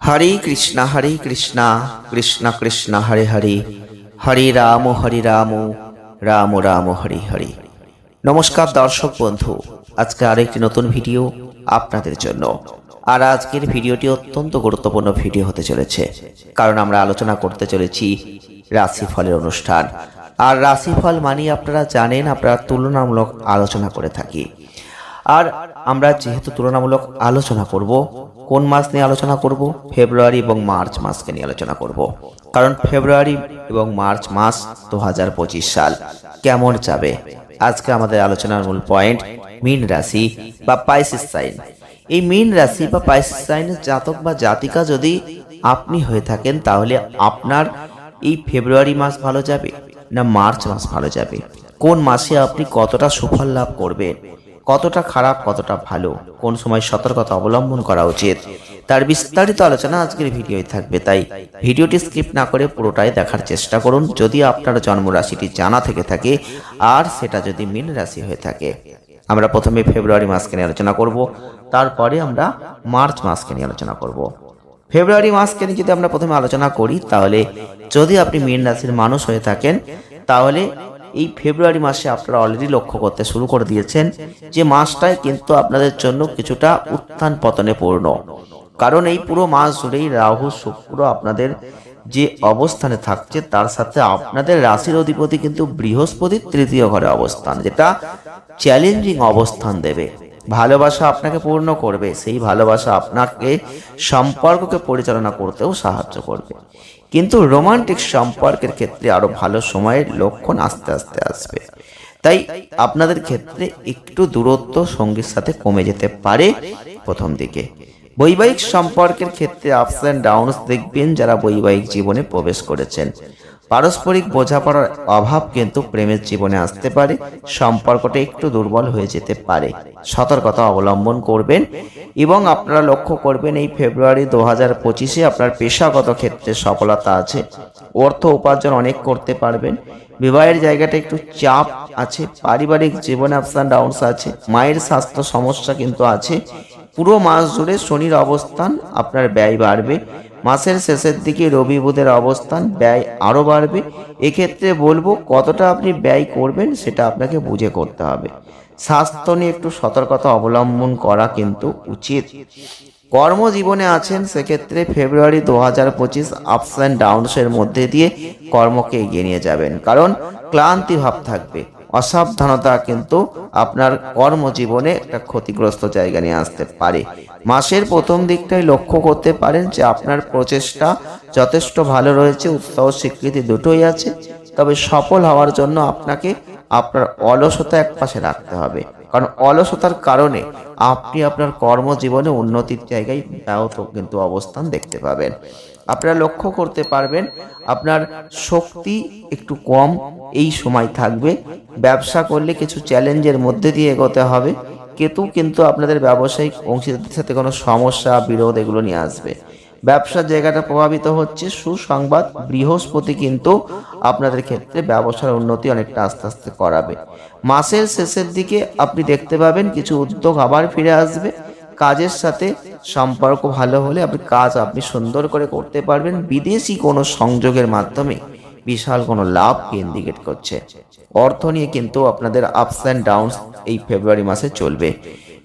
হরে কৃষ্ণ হরে কৃষ্ণ কৃষ্ণ কৃষ্ণ, হরে হরে। হরে রাম হরে রাম রাম রাম, হরে হরে। নমস্কার দর্শক বন্ধু, আজকে আরেকটি নতুন ভিডিও আপনাদের জন্য। আর আজকের ভিডিওটি অত্যন্ত গুরুত্বপূর্ণ ভিডিও হতে চলেছে, কারণ আমরা আলোচনা করতে চলেছি রাশিফলের অনুষ্ঠান। আর রাশিফল মানে আপনারা জানেন আপনারা তুলনামূলক আলোচনা করে থাকি। আর আমরা যেহেতু তুলনামূলক আলোচনা করব, কোন মাস নিয়ে আলোচনা করব? ফেব্রুয়ারি এবং মার্চ মাসকে নিয়ে আলোচনা করব। কারণ ফেব্রুয়ারি এবং মার্চ মাস দু হাজার পঁচিশ সাল কেমন যাবে? আজকে আমাদের আলোচনার মূল পয়েন্ট, মিন রাশি বা পাইসিস সাইন। এই মিন রাশি বা পাইসিস সাইনের জাতক বা জাতিকা যদি আপনি হয়ে থাকেন, তাহলে আপনার এই ফেব্রুয়ারি মাস ভালো যাবে। না মার্চ মাস ভালো যাবে? কোন মাসে আপনি কতটা সুফল লাভ করবেন? কতটা খারাপ, কতটা ভালো? কোন সময় সতর্কতা অবলম্বন করা উচিত? তার বিস্তারিত আলোচনা আজকের ভিডিওয় থাকবে, তাই ভিডিওটি স্কিপ না করে পুরোটাই দেখার চেষ্টা করুন। যদি আপনার জন্ম রাশিটি জানা থেকে থাকে, আর সেটা যদি মীন রাশি হয়ে থাকে। আমরা প্রথমে ফেব্রুয়ারি মাসকে নিয়ে আলোচনা করব, তারপরে আমরা মার্চ মাসকে নিয়ে আলোচনা করব। ফেব্রুয়ারি মাসকে নিয়ে যদি আমরা প্রথমে আলোচনা করি, তাহলে যদি আপনি মীন রাশির মানুষ হয়ে থাকেন তাহলে এই ফেব্রুয়ারি মাসে আপনারা অলরেডি লক্ষ্য করতে শুরু করে দিয়েছেন যে মাসটায় কিন্তু আপনাদের জন্য কিছুটা উত্থান পতনে পূর্ণ। কারণ এই পুরো মাস জুড়েই রাহু, শুক্র আপনাদের যে অবস্থানে থাকছে তার সাথে আপনাদের রাশির অধিপতি কিন্তু বৃহস্পতির তৃতীয় ঘরে অবস্থান, যেটা চ্যালেঞ্জিং অবস্থান দেবে। ভালোবাসা আপনাকে পূর্ণ করবে, সেই ভালোবাসা আপনাকে সম্পর্ককে পরিচালনা করতেও সাহায্য করবে। কিন্তু রোমান্টিক সম্পর্কের ক্ষেত্রে আরও ভালো সময়ের লক্ষণ আস্তে আস্তে আসবে। তাই আপনাদের ক্ষেত্রে একটু দূরত্ব সঙ্গীর সাথে কমে যেতে পারে প্রথম দিকে। বৈবাহিক সম্পর্কের ক্ষেত্রে আপস অ্যান্ড ডাউনস দেখবেন যারা বৈবাহিক জীবনে প্রবেশ করেছেন। পারস্পরিক বোঝাপড়ার অভাব কিন্তু প্রেমের জীবনে আসতে পারে, সম্পর্কটা একটু দুর্বল হয়ে যেতে পারে। সতর্কতা অবলম্বন করবেন এবং আপনারা লক্ষ্য করবেন এই ফেব্রুয়ারি দু হাজার পঁচিশে আপনার পেশাগত ক্ষেত্রে সফলতা আছে, অর্থ উপার্জন অনেক করতে পারবেন, বিবাহের জায়গাটা একটু চাপ আছে, পারিবারিক জীবনে আপস অ্যান্ড ডাউনস আছে, মায়ের স্বাস্থ্য সমস্যা কিন্তু আছে, পুরো মাস জুড়ে শনির অবস্থান আপনার ব্যয় বাড়বে মাসের শেষের দিকে রবি বুধের অবস্থান ব্যয় আরও বাড়বে। এক্ষেত্রে বলব কতটা আপনি ব্যয় করবেন সেটা আপনাকে বুঝে করতে হবে। স্বাস্থ্য নিয়ে একটু সতর্কতা অবলম্বন করা কিন্তু উচিত। কর্মজীবনে আছেন, সেক্ষেত্রে ফেব্রুয়ারি দু হাজার পঁচিশ আপস অ্যান্ড ডাউনসের মধ্যে দিয়ে কর্মকে এগিয়ে নিয়ে যাবেন। কারণ ক্লান্তি ভাব থাকবে। অসাবধানতা কিন্তু আপনার কর্মজীবনে একটা ক্ষতিগ্রস্ত জায়গা নিয়ে আসতে পারে। মাসের প্রথম দিকটাই লক্ষ্য করতে পারেন যে আপনার প্রচেষ্টা যথেষ্ট ভালো রয়েছে, উৎসাহ, স্বীকৃতি দুটোই আছে। তবে সফল হওয়ার জন্য আপনাকে আপনার অলসতা এক পাশে রাখতে হবে। কারণ অলসতার কারণে আপনি আপনার কর্মজীবনে উন্নতির জায়গায় ব্যাহত কিন্তু অবস্থান দেখতে পাবেন। আপনারা লক্ষ্য করতে পারবেন, আপনার শক্তি একটু কম এই সময় থাকবে। ব্যবসা করলে কিছু চ্যালেঞ্জের মধ্যে দিয়ে এগোতে হবে। কেতু কিন্তু আপনাদের ব্যবসায়িক অংশীদারদের সাথে কোনো সমস্যা, বিরোধ এগুলো নিয়ে আসবে। ব্যবসার জায়গাটা প্রভাবিত হচ্ছে। সুসংবাদ, বৃহস্পতি কিন্তু আপনাদের ক্ষেত্রে ব্যবসার উন্নতি অনেকটা আস্তে আস্তে করাবে। মাসের শেষের দিকে আপনি দেখতে পাবেন কিছু উদ্যোগ আবার ফিরে আসবে। কাজের সাথে সম্পর্ক ভালো হলে আপনি কাজ আপনি সুন্দর করে করতে পারবেন। বিদেশি কোনো সংযোগের মাধ্যমে বিশাল কোনো লাভ ইন্ডিকেট করছে। অর্থ নিয়ে কিন্তু আপনাদের আপস অ্যান্ড ডাউনস এই ফেব্রুয়ারি মাসে চলবে।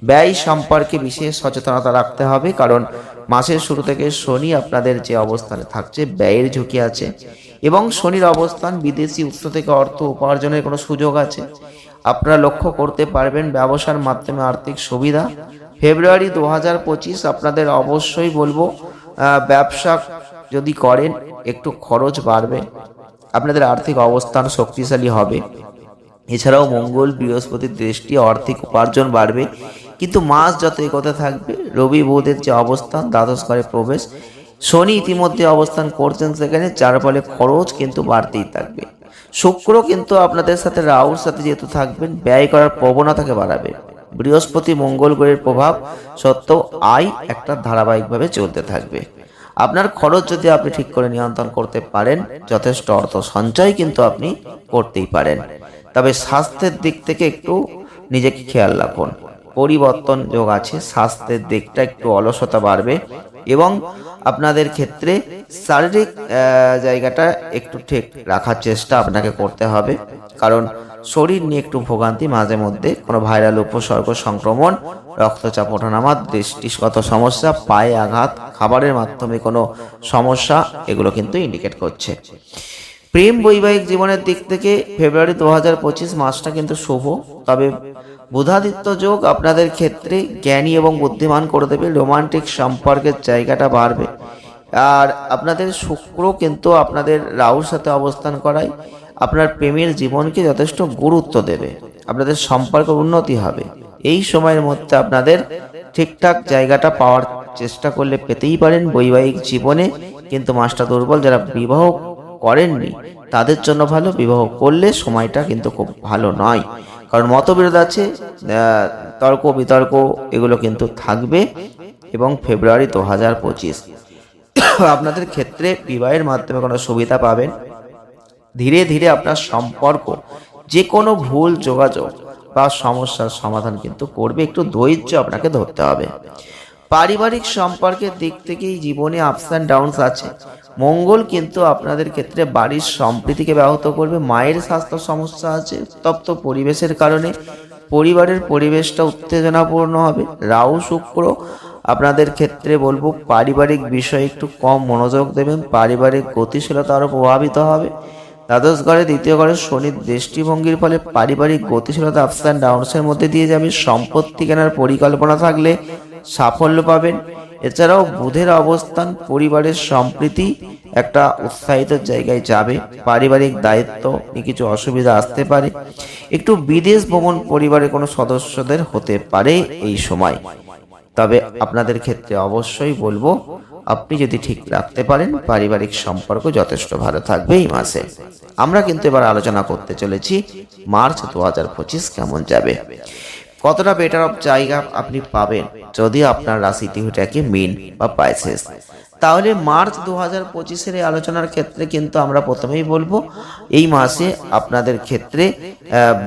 ব্যয় সম্পর্কে বিশেষ সচেতনতা রাখতে হবে কারণ মাসের শুরু থেকে শনি আপনাদের যে অবস্থানে থাকছে, ব্যয়ের ঝুঁকি আছে এবং শনির অবস্থান বিদেশি উৎস থেকে অর্থ উপার্জনের কোনো সুযোগ আছে। আপনারা লক্ষ্য করতে পারবেন ব্যবসার মাধ্যমে আর্থিক সুবিধা। ফেব্রুয়ারি দু পঁচিশ আপনাদের অবশ্যই বলব ব্যবসা যদি করেন, একটু খরচ বাড়বে। আপনাদের আর্থিক অবস্থান শক্তিশালী হবে। এছাড়াও মঙ্গল বৃহস্পতির দৃষ্টি আর্থিক উপার্জন বাড়বে। কিন্তু মাস যত এগোতে থাকবে, রবি বুধের যে অবস্থান, দ্বাদশ ঘরে প্রবেশ, শনি ইতিমধ্যে অবস্থান করছেন সেখানে, যার ফলে খরচ কিন্তু বাড়তেই থাকবে। শুক্র কিন্তু আপনাদের সাথে রাহুর সাথে যেহেতু থাকবেন, ব্যয় করার প্রবণতাকে বাড়াবে। বৃহস্পতি মঙ্গল গ্রহের প্রভাব সত্ত্বেও আয় একটা ধারাবাহিকভাবে চলতে থাকবে। আপনার খরচ যদি আপনি ঠিক করে নিয়ন্ত্রণ করতে পারেন, যথেষ্ট অর্থ সঞ্চয় কিন্তু আপনি করতেই পারেন। তবে স্বাস্থ্যের দিক থেকে একটু নিজেকে খেয়াল রাখুন। পরিবর্তন যোগ আছে, স্বাস্থ্যের দিকটা একটু অলসতা বাড়বে এবং আপনাদের ক্ষেত্রে শারীরিক জায়গাটা একটু ঠিক রাখার চেষ্টা আপনাকে করতে হবে। কারণ শরীর নিয়ে একটু ভোগান্তি, মাঝে মধ্যে কোনো ভাইরাল উপসর্গ, সংক্রমণ, রক্তচাপ, ওঠানামা, দৃষ্টিগত সমস্যা, পায়ে আঘাত খাবারের মাধ্যমে কোনো সমস্যা, এগুলো কিন্তু ইন্ডিকেট করছে। প্রেম বৈবাহিক জীবনের দিক থেকে ফেব্রুয়ারি দু হাজার পঁচিশ মাসটা কিন্তু শুভ। তবে বুধাদিত্য যোগ আপনাদের ক্ষেত্রে জ্ঞানী এবং বুদ্ধিমান করে দেবে, রোমান্টিক সম্পর্কের জায়গাটা বাড়বে। আর আপনাদের শুক্র কিন্তু আপনাদের রাহুর সাথে অবস্থান করায়, আপনার প্রেমের জীবনকে যথেষ্ট গুরুত্ব দেবে, আপনাদের সম্পর্ক উন্নতি হবে। এই সময়ের মধ্যে আপনাদের ঠিকঠাক জায়গাটা পাওয়ার চেষ্টা করলে পেতেই পারেন বৈবাহিক জীবনে, কিন্তু মাসটা দুর্বল যারা বিবাহ করেননি, তাদের জন্য ভালো। বিবাহ করলে সময়টা কিন্তু খুব ভালো নয়। কারণ মতবিরোধ আছে তর্ক, বিতর্ক, এগুলো কিন্তু থাকবে। এবং ফেব্রুয়ারি দু হাজার পঁচিশ। আপনাদের ক্ষেত্রে বিবাহের মাধ্যমে কোনো সুবিধা পাবেন? ধীরে ধীরে আপনার সম্পর্ক যে কোনো ভুল যোগাযোগ বা সমস্যার সমাধান কিন্তু করবে। একটু ধৈর্য আপনাকে ধরতে হবে। পারিবারিক সম্পর্কের দিক থেকেই জীবনে আপস অ্যান্ড ডাউনস আছে। মঙ্গল কিন্তু আপনাদের ক্ষেত্রে বাড়ির সম্প্রীতিকে ব্যাহত করবে, মায়ের স্বাস্থ্য সমস্যা আছে, উত্তপ্ত পরিবেশের কারণে পরিবারের পরিবেশটা উত্তেজনাপূর্ণ হবে। রাহু, শুক্র, আপনাদের ক্ষেত্রে বলব পারিবারিক বিষয়ে একটু কম মনোযোগ দেবেন, পারিবারিক গতিশীলতা আরও প্রভাবিত হবে। দ্বাদশ ঘরে, দ্বিতীয় ঘরে শনির দৃষ্টিভঙ্গির ফলে পারিবারিক গতিশীলতা আপস অ্যান্ড ডাউনসের মধ্যে দিয়ে যাবে। সম্পত্তি কেনার পরিকল্পনা থাকলে সাফল্য পাবেন। এছাড়াও বুধের অবস্থান, পরিবারের সম্প্রীতি একটা উৎসাহিত জায়গায় যাবে। পারিবারিক দায়িত্ব নিয়ে কিছু অসুবিধা আসতে পারে। একটু বিদেশ ভ্রমণ পরিবারের কোনো সদস্যদের হতে পারে এই সময়। তবে আপনাদের ক্ষেত্রে অবশ্যই বলব, আপনি যদি ঠিক রাখতে পারেন, পারিবারিক সম্পর্ক যথেষ্ট ভালো থাকবে এই মাসে। আমরা কিন্তু এবার আলোচনা করতে চলেছি, মার্চ দু হাজার পঁচিশ কেমন যাবে। কতটা বেটার অফ জায়গা আপনি পাবেন যদি আপনার রাশি তিহুটাকে মিন বা পাইসেস তাহলে মার্চ দু হাজার পঁচিশের এই আলোচনার ক্ষেত্রে কিন্তু আমরা প্রথমেই বলব, এই মাসে আপনাদের ক্ষেত্রে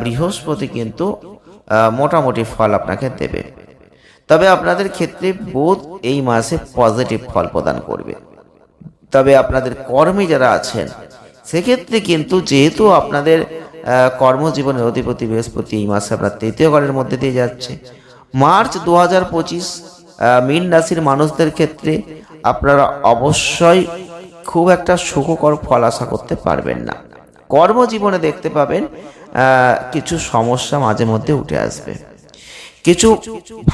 বৃহস্পতি কিন্তু মোটামুটি ফল আপনাকে দেবে। তবে আপনাদের ক্ষেত্রে বোধ এই মাসে পজিটিভ ফল প্রদান করবে। তবে আপনাদের কর্মী যারা আছেন, সেক্ষেত্রে কিন্তু যেহেতু আপনাদের কর্মজীবনের অধিপতি বৃহস্পতি এই মাসে আপনার তৃতীয় ঘরের মধ্যে দিয়ে যাচ্ছে। মার্চ দু হাজার পঁচিশ মীন রাশির মানুষদের ক্ষেত্রে আপনারা অবশ্যই খুব একটা সুখকর ফল আশা করতে পারবেন না। কর্মজীবনে দেখতে পাবেন কিছু সমস্যা মাঝে মধ্যে উঠে আসবে। কিছু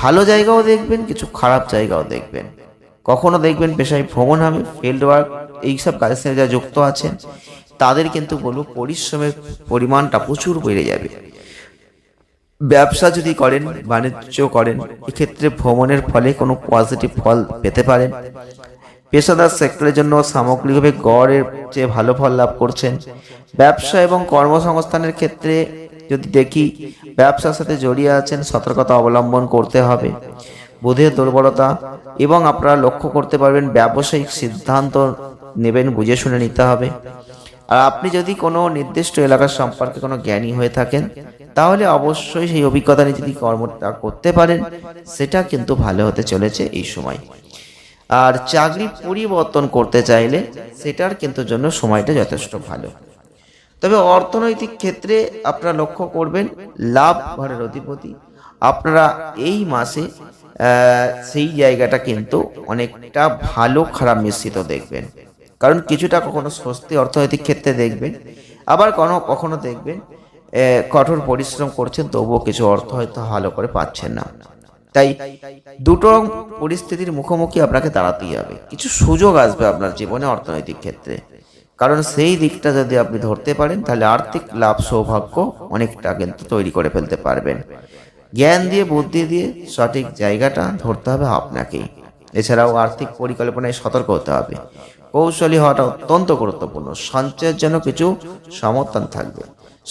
ভালো জায়গাও দেখবেন, কিছু খারাপ জায়গাও দেখবেন। কখনো দেখবেন পেশায় ভ্রমণ হবে ফিল্ড ওয়ার্ক এইসব কাজের সাথে যা যুক্ত আছেন। তাদের কিন্তু বলব পরিশ্রমের পরিমাণটা প্রচুর বেড়ে যাবে। ব্যবসা যদি করেন, বাণিজ্য করেন, এক্ষেত্রে ভ্রমণের ফলে কোনো পজিটিভ ফল পেতে পারেন। পেশাদার সেক্টরের জন্য সামগ্রিকভাবে গড়ের চেয়ে ভালো ফল লাভ করছেন। ব্যবসা এবং কর্মসংস্থানের ক্ষেত্রে যদি দেখি, ব্যবসার সাথে জড়িয়ে আছেন, সতর্কতা অবলম্বন করতে হবে। বোধের দুর্বলতা এবং আপনারা লক্ষ্য করতে পারবেন, ব্যবসায়িক সিদ্ধান্ত নেবেন বুঝে শুনে নিতে হবে। আর আপনি যদি কোনো নির্দিষ্ট এলাকার সম্পর্কে কোনো জ্ঞানী হয়ে থাকেন, তাহলে অবশ্যই সেই অভিজ্ঞতা নিয়ে যদি কর্মটা করতে পারেন, সেটা কিন্তু ভালো হতে চলেছে এই সময়। আর চাকরি পরিবর্তন করতে চাইলে সেটার কিন্তু জন্য সময়টা যথেষ্ট ভালো। তবে অর্থনৈতিক ক্ষেত্রে আপনারা লক্ষ্য করবেন, লাভ ঘরের অধিপতি। আপনারা এই মাসে সেই জায়গাটা কিন্তু অনেকটা ভালো খারাপ মিশ্রিত দেখবেন। কারণ কিছুটা কখনো স্বস্তি অর্থনৈতিক ক্ষেত্রে দেখবেন, আবার কোনো কখনো দেখবেন কঠোর পরিশ্রম করছেন, তবুও কিছু অর্থ হয়তো ভালো করে পাচ্ছেন না। তাই দুটো পরিস্থিতির মুখোমুখি আপনাকে দাঁড়াতেই হবে। কিছু সুযোগ আসবে আপনার জীবনে অর্থনৈতিক ক্ষেত্রে। কারণ সেই দিকটা যদি আপনি ধরতে পারেন, তাহলে আর্থিক লাভ সৌভাগ্য অনেকটা কিন্তু তৈরি করে ফেলতে পারবেন। জ্ঞান দিয়ে, বুদ্ধি দিয়ে সঠিক জায়গাটা ধরতে হবে আপনাকেই। এছাড়াও আর্থিক পরিকল্পনায় সতর্ক হতে হবে। কৌশলী হওয়াটা অত্যন্ত গুরুত্বপূর্ণ। সঞ্চয়ের জন্য কিছু সমর্থন থাকবে।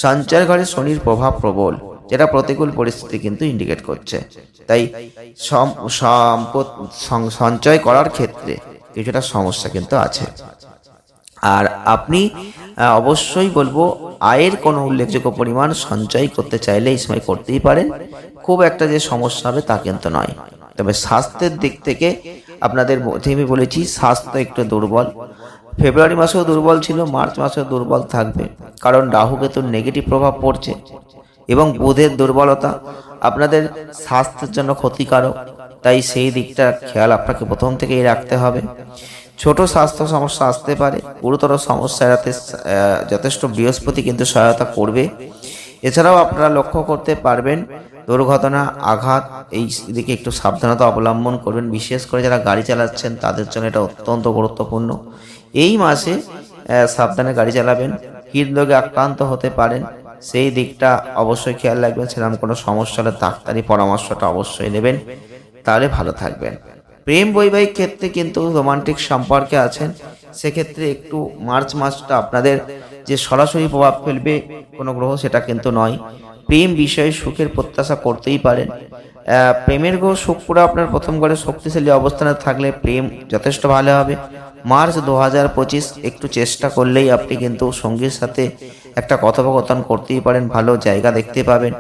সঞ্চয়ের ঘরে শনির প্রভাব প্রবল, যেটা প্রতিকূল পরিস্থিতি কিন্তু ইন্ডিকেট করছে। তাই সঞ্চয় করার ক্ষেত্রে কিছুটা সমস্যা কিন্তু আছে। আর আপনি অবশ্যই বলব, আয়ের কোনো উল্লেখযোগ্য পরিমাণ সঞ্চয় করতে চাইলে এই সময় করতেই পারেন। খুব একটা যে সমস্যা হবে তা কিন্তু নয়। তবে স্বাস্থ্যের দিক থেকে আপনাদের আমি বলেছি, স্বাস্থ্য একটু দুর্বল। ফেব্রুয়ারি মাসেও দুর্বল ছিল, মার্চ মাসেও দুর্বল থাকবে। কারণ রাহু কেতুর নেগেটিভ প্রভাব পড়ছে এবং বুধের দুর্বলতা আপনাদের স্বাস্থ্যের জন্য ক্ষতিকারক। তাই সেই দিকটা খেয়াল আপনাকে প্রথম থেকেই রাখতে হবে। ছোট স্বাস্থ্য সমস্যা আসতে পারে, গুরুতর সমস্যা এড়াতে যথেষ্ট বৃহস্পতি কিন্তু সহায়তা করবে। এছাড়াও আপনারা লক্ষ্য করতে পারবেন দুর্ঘটনা, আঘাত, এই দিকে একটু সাবধানতা অবলম্বন করবেন। বিশেষ করে যারা গাড়ি চালাচ্ছেন, তাদের জন্য এটা অত্যন্ত গুরুত্বপূর্ণ। এই মাসে সাবধানে গাড়ি চালাবেন। হৃদরোগে আক্রান্ত হতে পারেন। সেই দিকটা অবশ্যই খেয়াল রাখবেন। সেরকম কোনো সমস্যা হলে ডাক্তারি পরামর্শটা অবশ্যই নেবেন। তাহলে ভালো থাকবেন। প্রেম বৈবাহিক ক্ষেত্রে কিন্তু রোমান্টিক সম্পর্কে আছেন। সেক্ষেত্রে একটু মার্চ মাসটা আপনাদের যে সরাসরি প্রভাব ফেলবে কোনো গ্রহ, সেটা কিন্তু নয়। প্রেম বিষয়ে সুখের প্রত্যাশা করতেই পারেন। প্রেমের গ্রহ শুক্র আপনার প্রথম ঘরে শক্তিশালী অবস্থানে থাকলে প্রেম যথেষ্ট ভালো হবে। মার্চ দু হাজার পঁচিশ, একটু চেষ্টা করলেই আপনি কিন্তু সঙ্গীর সাথে একটা কথোপকথন করতেই পারেন, ভালো জায়গা দেখতে পাবেন।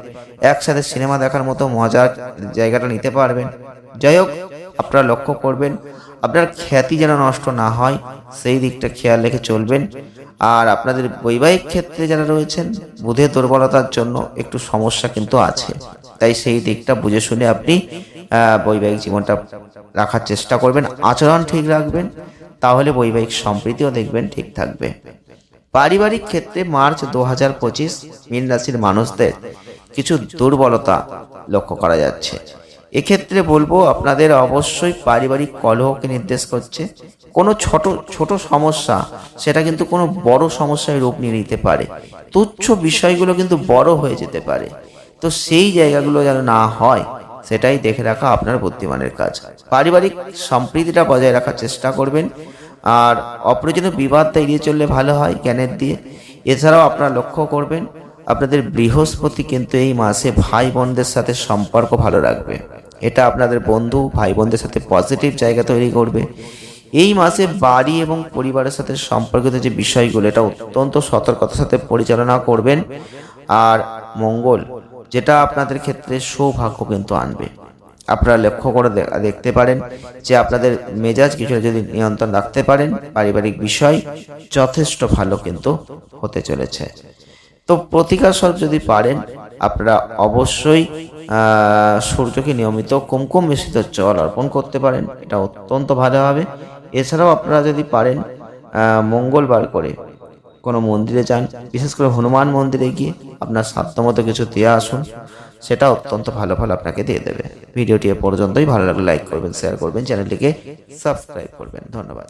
একসাথে সিনেমা দেখার মতো মজার জায়গাটা নিতে পারবেন। যাই হোক, আপনারা লক্ষ্য করবেন, আপনার খ্যাতি যেন নষ্ট না হয়, সেই দিকটা খেয়াল রেখে চলবেন। আর আপনাদের বৈবাহিক ক্ষেত্রে যারা রয়েছেন বুধের দুর্বলতার জন্য একটু সমস্যা কিন্তু আছে। তাই সেই দিকটা বুঝে শুনে আপনি বৈবাহিক জীবনটা রাখার চেষ্টা করবেন, আচরণ ঠিক রাখবেন, তাহলে বৈবাহিক সম্প্রীতিও দেখবেন ঠিক থাকবে। পারিবারিক ক্ষেত্রে মার্চ দু হাজার পঁচিশ, মীন রাশির মানুষদের কিছু দুর্বলতা লক্ষ্য করা যাচ্ছে। এক্ষেত্রে বলব, আপনাদের অবশ্যই পারিবারিক কলহকে নির্দেশ করছে। কোনো ছোট ছোট সমস্যা, সেটা কিন্তু কোনো বড় সমস্যায় রূপ নিয়ে নিতে পারে। তুচ্ছ বিষয়গুলো কিন্তু বড় হয়ে যেতে পারে। তো সেই জায়গাগুলো যেন না হয়, সেটাই দেখে রাখা আপনার বুদ্ধিমানের কাজ। পারিবারিক সম্প্রীতিটা বজায় রাখার চেষ্টা করবেন। আর অপ্রয়োজনীয় বিবাদটা এড়িয়ে চললে ভালো হয়, জ্ঞানের দিয়ে। এছাড়াও আপনারা লক্ষ্য করবেন, আপনাদের বৃহস্পতি কিন্তু এই মাসে ভাই বোনদের সাথে সম্পর্ক ভালো রাখবে। এটা আপনাদের বন্ধু ভাই বোনদের সাথে পজিটিভ জায়গা তৈরি করবে। এই মাসে বাড়ি এবং পরিবারের সাথে সম্পর্কিত যে বিষয়গুলো, এটা অত্যন্ত সতর্কতার সাথে পরিচালনা করবেন। আর মঙ্গল, যেটা আপনাদের ক্ষেত্রে সৌভাগ্য কিন্তু আনবে। আপনারা লক্ষ্য করে দেখতে পারেন যে আপনাদের মেজাজ কিছুটা যদি নিয়ন্ত্রণ রাখতে পারেন, পারিবারিক বিষয় যথেষ্ট ভালো কিন্তু হতে চলেছে। তো প্রতিকার স্বরূপ যদি পারেন, আপনারা অবশ্যই সূর্যকে নিয়মিত কুমকুম মিশ্রিত জল অর্পণ করতে পারেন। এটা অত্যন্ত ভালো হবে। এছাড়াও আপনারা যদি পারেন মঙ্গলবার করে কোনো মন্দিরে যান, বিশেষ করে হনুমান মন্দিরে গিয়ে আপনার সাধ্যমতো কিছু দিয়ে আসুন, সেটা অত্যন্ত ভালো ফল আপনাকে দিয়ে দেবে। ভিডিওটি এ পর্যন্তই, ভালো লাগলে লাইক করবেন শেয়ার করবেন চ্যানেলটিকে সাবস্ক্রাইব করবেন। ধন্যবাদ।